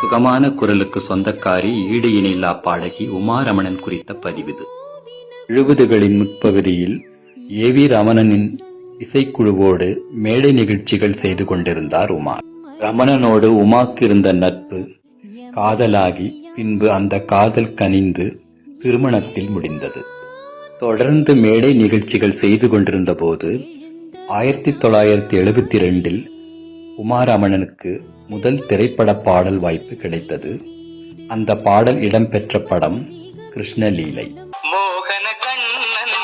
சுகமான குரலுக்கு சொந்தக்காரி ஈடு இணையில்லா பாடகி உமாரமணன் குறித்த பதிவிது. எழுபதுகளின் முற்பகுதியில் ஏ வி ரமணனின் இசைக்குழுவோடு மேடை நிகழ்ச்சிகள் செய்து கொண்டிருந்தார் உமா. ரமணனோடு உமாக்கு இருந்த நட்பு காதலாகி பின்பு அந்த காதல் கனிந்து திருமணத்தில் முடிந்தது. தொடர்ந்து மேடை நிகழ்ச்சிகள் செய்து கொண்டிருந்த போது ஆயிரத்தி தொள்ளாயிரத்தி எழுபத்தி ரெண்டில் உமாரமணனுக்கு முதல் திரைப்பட பாடல் வாய்ப்பு கிடைத்தது. அந்த பாடல் இடம்பெற்ற படம் கிருஷ்ணலீலை. மோகன கண்ணன்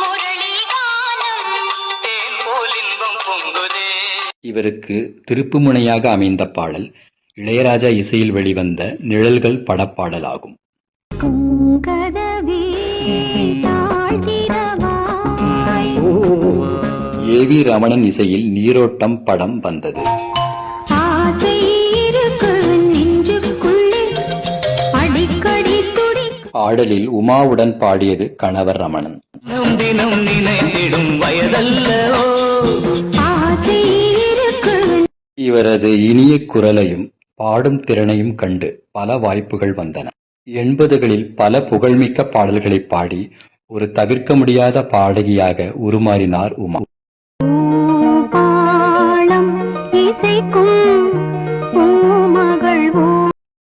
முரளிகானம் தேன் போல் இன்பம் பொங்குதே. இவருக்கு திருப்புமுனையாக அமைந்த பாடல் இளையராஜா இசையில் வெளிவந்த நிழல்கள் படப்பாடலாகும். பூங்கதவே வி ரமணன் இசையில் நீரோட்டம் படம் வந்தது. ஆசை இருக்கு நெஞ்சுக்குள்ளே அடிக்கடி துடி பாடலில் உமாவுடன் பாடியது கணவர் ரமணன். தினம் தினம் நினைத்திடும் வயதல்லவோ? ஆசை இருக்கு இவரது இனிய குரலையும் பாடும் திறனையும் கண்டு பல வாய்ப்புகள் வந்தன. எண்பதுகளில் பல புகழ்மிக்க பாடல்களை பாடி ஒரு தவிர்க்க முடியாத பாடகியாக உருமாறினார் உமா.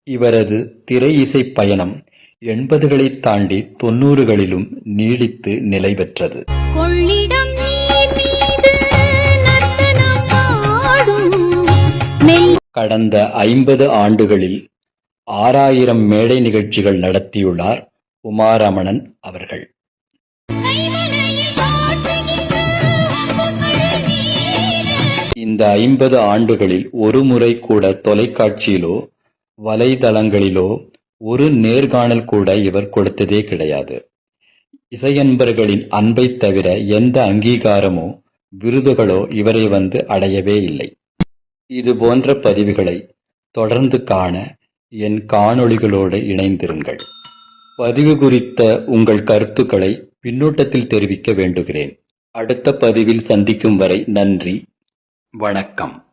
இவரது திரை இசை பயணம் எண்பதுகளைத் தாண்டி தொன்னூறுகளிலும் நீடித்து நிலை பெற்றது கொள்ளிடம் கடந்த ஐம்பது ஆண்டுகளில் ஆறாயிரம் மேடை நிகழ்ச்சிகள் நடத்தியுள்ளார் உமாரமணன் அவர்கள். இந்த ஐம்பது ஆண்டுகளில் ஒரு முறை கூட தொலைக்காட்சியிலோ வலைதளங்களிலோ ஒரு நேர்காணல் கூட இவர் கொடுத்ததே கிடையாது. இசையன்பர்களின் அன்பைத் தவிர எந்த அங்கீகாரமோ விருதுகளோ இவரை வந்து அடையவே இல்லை. இது போன்ற பதிவுகளை தொடர்ந்து காண என் காணொளிகளோடு இணைந்திருங்கள். பதிவு குறித்த உங்கள் கருத்துக்களை பின்னூட்டத்தில் தெரிவிக்க வேண்டுகிறேன். அடுத்த பதிவில் சந்திக்கும் வரை நன்றி. வணக்கம்.